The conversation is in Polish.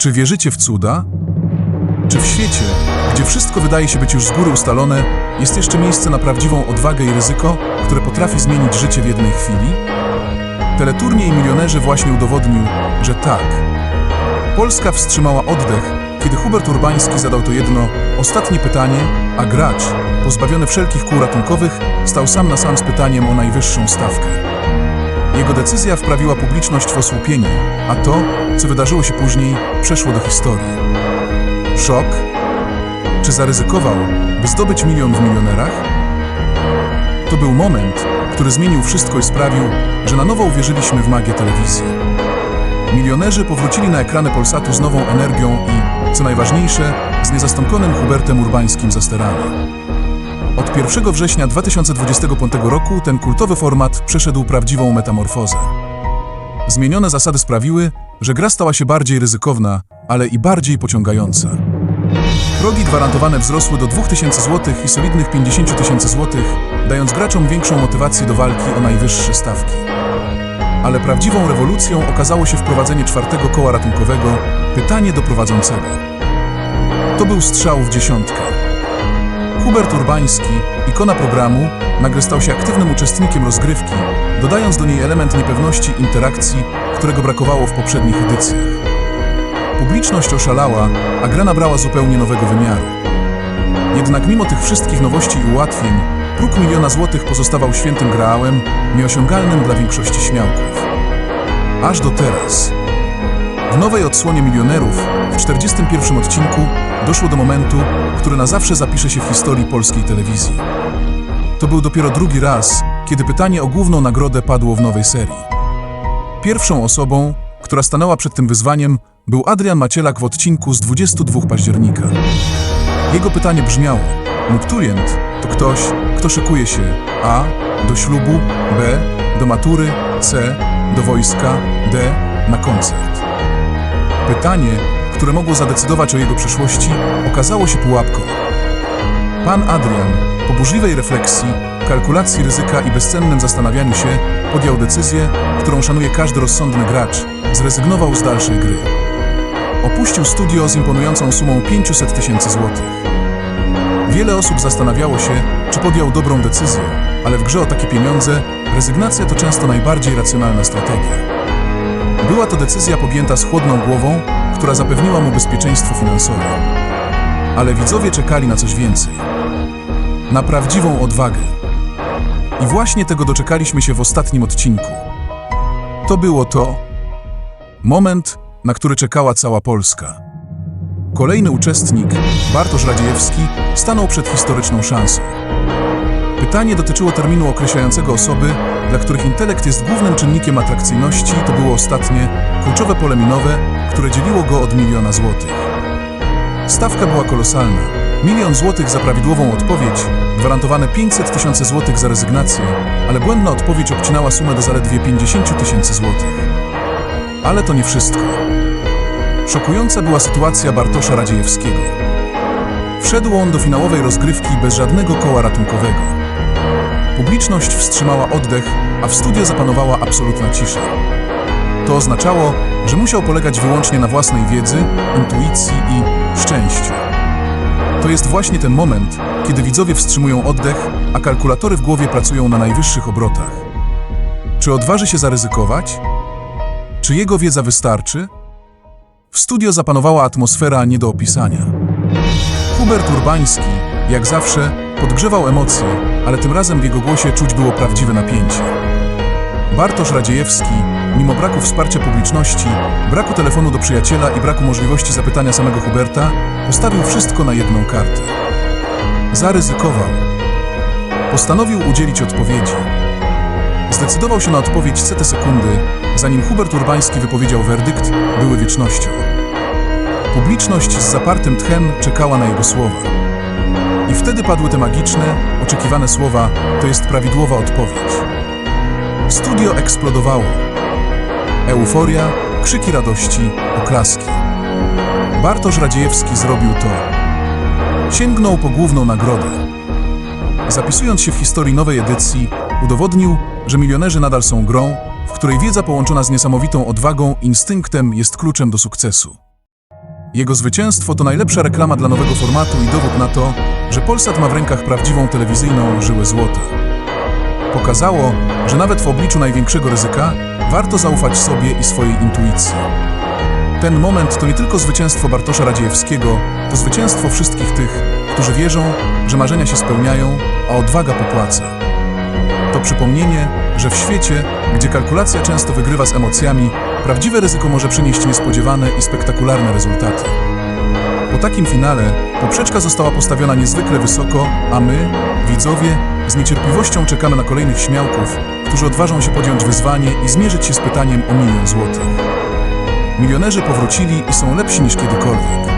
Czy wierzycie w cuda? Czy w świecie, gdzie wszystko wydaje się być już z góry ustalone, jest jeszcze miejsce na prawdziwą odwagę i ryzyko, które potrafi zmienić życie w jednej chwili? Teleturniej Milionerzy właśnie udowodnił, że tak. Polska wstrzymała oddech, kiedy Hubert Urbański zadał to jedno, ostatnie pytanie, a gracz, pozbawiony wszelkich kół ratunkowych, stał sam na sam z pytaniem o najwyższą stawkę. Jego decyzja wprawiła publiczność w osłupienie, a to, co wydarzyło się później, przeszło do historii. Szok? Czy zaryzykował, by zdobyć milion w milionerach? To był moment, który zmienił wszystko i sprawił, że na nowo uwierzyliśmy w magię telewizji. Milionerzy powrócili na ekrany Polsatu z nową energią i, co najważniejsze, z niezastąpionym Hubertem Urbańskim za sterami. Od 1 września 2025 roku ten kultowy format przeszedł prawdziwą metamorfozę. Zmienione zasady sprawiły, że gra stała się bardziej ryzykowna, ale i bardziej pociągająca. Progi gwarantowane wzrosły do 2000 zł i solidnych 50 tysięcy złotych, dając graczom większą motywację do walki o najwyższe stawki. Ale prawdziwą rewolucją okazało się wprowadzenie czwartego koła ratunkowego, pytanie do prowadzącego. To był strzał w dziesiątkę. Hubert Urbański, ikona programu, nagle stał się aktywnym uczestnikiem rozgrywki, dodając do niej element niepewności interakcji, którego brakowało w poprzednich edycjach. Publiczność oszalała, a gra nabrała zupełnie nowego wymiaru. Jednak mimo tych wszystkich nowości i ułatwień, próg miliona złotych pozostawał świętym graałem, nieosiągalnym dla większości śmiałków. Aż do teraz. W nowej odsłonie milionerów, w 41 odcinku, doszło do momentu, który na zawsze zapisze się w historii polskiej telewizji. To był dopiero drugi raz, kiedy pytanie o główną nagrodę padło w nowej serii. Pierwszą osobą, która stanęła przed tym wyzwaniem, był Adrian Macielak w odcinku z 22 października. Jego pytanie brzmiało: Muturient to ktoś, kto szykuje się A. do ślubu, B. do matury, C. do wojska, D. na koncert. Pytanie, które mogło zadecydować o jego przyszłości, okazało się pułapką. Pan Adrian, po burzliwej refleksji, kalkulacji ryzyka i bezcennym zastanawianiu się, podjął decyzję, którą szanuje każdy rozsądny gracz, zrezygnował z dalszej gry. Opuścił studio z imponującą sumą 500 tysięcy złotych. Wiele osób zastanawiało się, czy podjął dobrą decyzję, ale w grze o takie pieniądze rezygnacja to często najbardziej racjonalna strategia. Była to decyzja podjęta z chłodną głową, która zapewniła mu bezpieczeństwo finansowe. Ale widzowie czekali na coś więcej. Na prawdziwą odwagę. I właśnie tego doczekaliśmy się w ostatnim odcinku. To było to moment, na który czekała cała Polska. Kolejny uczestnik, Bartosz Radziejewski, stanął przed historyczną szansą. Pytanie dotyczyło terminu określającego osoby, dla których intelekt jest głównym czynnikiem atrakcyjności. To było ostatnie, kluczowe pole minowe, które dzieliło go od miliona złotych. Stawka była kolosalna. Milion złotych za prawidłową odpowiedź, gwarantowane 500 tysięcy złotych za rezygnację, ale błędna odpowiedź obcinała sumę do zaledwie 50 tysięcy złotych. Ale to nie wszystko. Szokująca była sytuacja Bartosza Radziejewskiego. Wszedł on do finałowej rozgrywki bez żadnego koła ratunkowego. Publiczność wstrzymała oddech, a w studio zapanowała absolutna cisza. To oznaczało, że musiał polegać wyłącznie na własnej wiedzy, intuicji i szczęściu. To jest właśnie ten moment, kiedy widzowie wstrzymują oddech, a kalkulatory w głowie pracują na najwyższych obrotach. Czy odważy się zaryzykować? Czy jego wiedza wystarczy? W studio zapanowała atmosfera nie do opisania. Hubert Urbański, jak zawsze, podgrzewał emocje, ale tym razem w jego głosie czuć było prawdziwe napięcie. Bartosz Radziejewski, mimo braku wsparcia publiczności, braku telefonu do przyjaciela i braku możliwości zapytania samego Huberta, postawił wszystko na jedną kartę. Zaryzykował. Postanowił udzielić odpowiedzi. Zdecydował się na odpowiedź setę sekundy, zanim Hubert Urbański wypowiedział werdykt, były wiecznością. Publiczność z zapartym tchem czekała na jego słowa. I wtedy padły te magiczne, oczekiwane słowa: To jest prawidłowa odpowiedź. Studio eksplodowało. Euforia, krzyki radości, oklaski. Bartosz Radziejewski zrobił to. Sięgnął po główną nagrodę. Zapisując się w historii nowej edycji, udowodnił, że milionerzy nadal są grą, w której wiedza połączona z niesamowitą odwagą, instynktem jest kluczem do sukcesu. Jego zwycięstwo to najlepsza reklama dla nowego formatu i dowód na to, że Polsat ma w rękach prawdziwą telewizyjną żyłę złota. Pokazało, że nawet w obliczu największego ryzyka warto zaufać sobie i swojej intuicji. Ten moment to nie tylko zwycięstwo Bartosza Radziejewskiego, to zwycięstwo wszystkich tych, którzy wierzą, że marzenia się spełniają, a odwaga popłaca. To przypomnienie, że w świecie, gdzie kalkulacja często wygrywa z emocjami, prawdziwe ryzyko może przynieść niespodziewane i spektakularne rezultaty. Takim finale poprzeczka została postawiona niezwykle wysoko, a my, widzowie, z niecierpliwością czekamy na kolejnych śmiałków, którzy odważą się podjąć wyzwanie i zmierzyć się z pytaniem o milion złotych. Milionerzy powrócili i są lepsi niż kiedykolwiek.